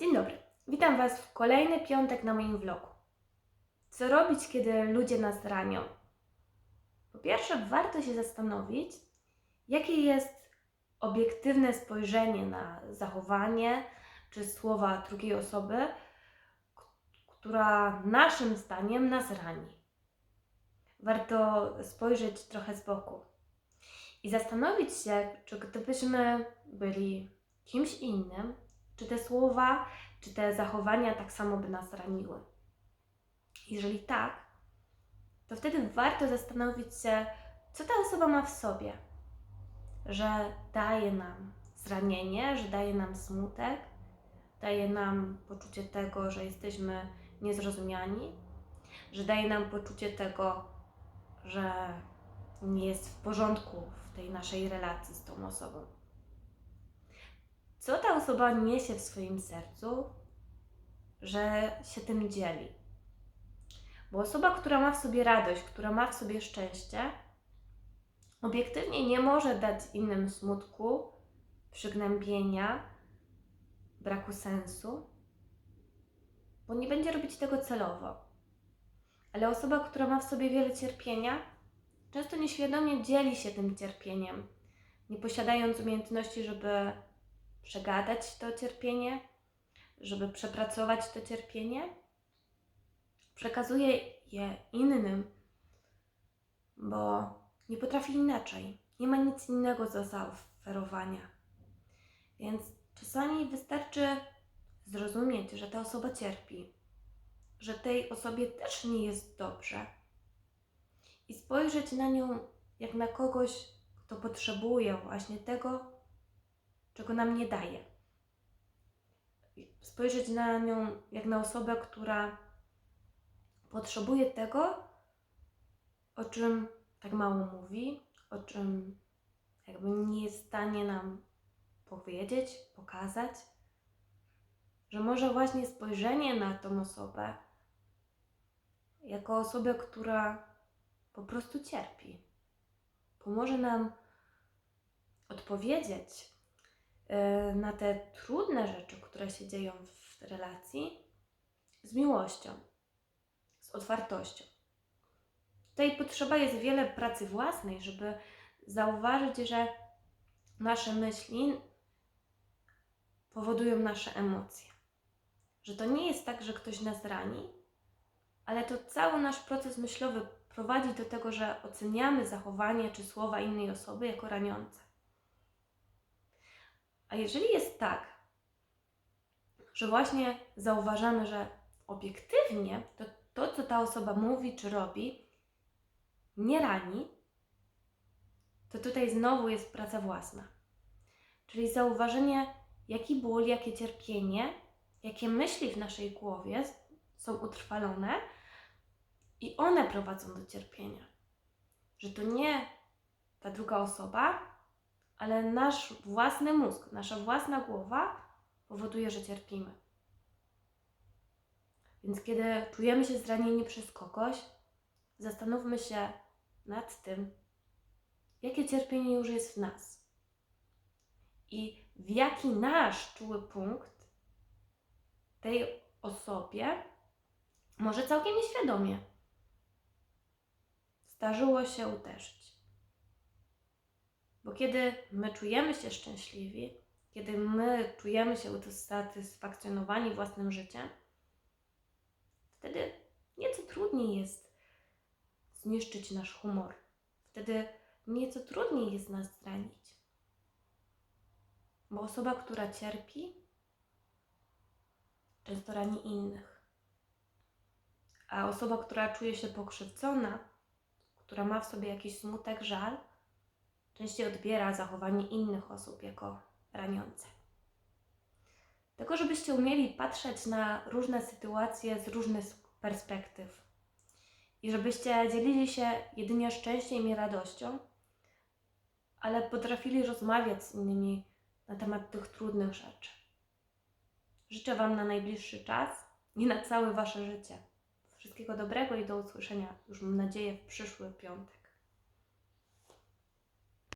Dzień dobry. Witam Was w kolejny piątek na moim vlogu. Co robić, kiedy ludzie nas ranią? Po pierwsze, warto się zastanowić, jakie jest obiektywne spojrzenie na zachowanie czy słowa drugiej osoby, która naszym zdaniem nas rani. Warto spojrzeć trochę z boku i zastanowić się, czy gdybyśmy byli kimś innym, czy te słowa, czy te zachowania tak samo by nas raniły. Jeżeli tak, to wtedy warto zastanowić się, co ta osoba ma w sobie, że daje nam zranienie, że daje nam smutek, daje nam poczucie tego, że jesteśmy niezrozumiani, że daje nam poczucie tego, że nie jest w porządku w tej naszej relacji z tą osobą co ta osoba niesie w swoim sercu, że się tym dzieli. Bo osoba, która ma w sobie radość, która ma w sobie szczęście, obiektywnie nie może dać innym smutku, przygnębienia, braku sensu, bo nie będzie robić tego celowo. Ale osoba, która ma w sobie wiele cierpienia, często nieświadomie dzieli się tym cierpieniem, nie posiadając umiejętności, żeby przegadać to cierpienie, żeby przepracować to cierpienie. Przekazuje je innym, bo nie potrafi inaczej. Nie ma nic innego do zaoferowania. Więc czasami wystarczy zrozumieć, że ta osoba cierpi, że tej osobie też nie jest dobrze i spojrzeć na nią jak na kogoś, kto potrzebuje właśnie tego, czego nam nie daje. Spojrzeć na nią jak na osobę, która potrzebuje tego, o czym tak mało mówi, o czym jakby nie jest w stanie nam powiedzieć, pokazać, że może właśnie spojrzenie na tą osobę jako osobę, która po prostu cierpi, pomoże nam odpowiedzieć na te trudne rzeczy, które się dzieją w relacji, z miłością, z otwartością. Tutaj potrzeba jest wiele pracy własnej, żeby zauważyć, że nasze myśli powodują nasze emocje. Że to nie jest tak, że ktoś nas rani, ale to cały nasz proces myślowy prowadzi do tego, że oceniamy zachowanie czy słowa innej osoby jako raniące. A jeżeli jest tak, że właśnie zauważamy, że obiektywnie to, to, co ta osoba mówi czy robi, nie rani, to tutaj znowu jest praca własna. Czyli zauważenie, jaki ból, jakie cierpienie, jakie myśli w naszej głowie są utrwalone i one prowadzą do cierpienia. Że to nie ta druga osoba, ale nasz własny mózg, nasza własna głowa powoduje, że cierpimy. Więc kiedy czujemy się zranieni przez kogoś, zastanówmy się nad tym, jakie cierpienie już jest w nas i w jaki nasz czuły punkt tej osobie, może całkiem nieświadomie, zdarzyło się uderzyć. Bo kiedy my czujemy się szczęśliwi, kiedy my czujemy się usatysfakcjonowani własnym życiem, wtedy nieco trudniej jest zniszczyć nasz humor. Wtedy nieco trudniej jest nas zranić. Bo osoba, która cierpi, często rani innych. A osoba, która czuje się pokrzywdzona, która ma w sobie jakiś smutek, żal, częściej odbiera zachowanie innych osób jako raniące. Tego, żebyście umieli patrzeć na różne sytuacje z różnych perspektyw i żebyście dzielili się jedynie szczęściem i radością, ale potrafili rozmawiać z innymi na temat tych trudnych rzeczy. Życzę Wam na najbliższy czas i na całe Wasze życie. Wszystkiego dobrego i do usłyszenia już mam nadzieję w przyszły piątek.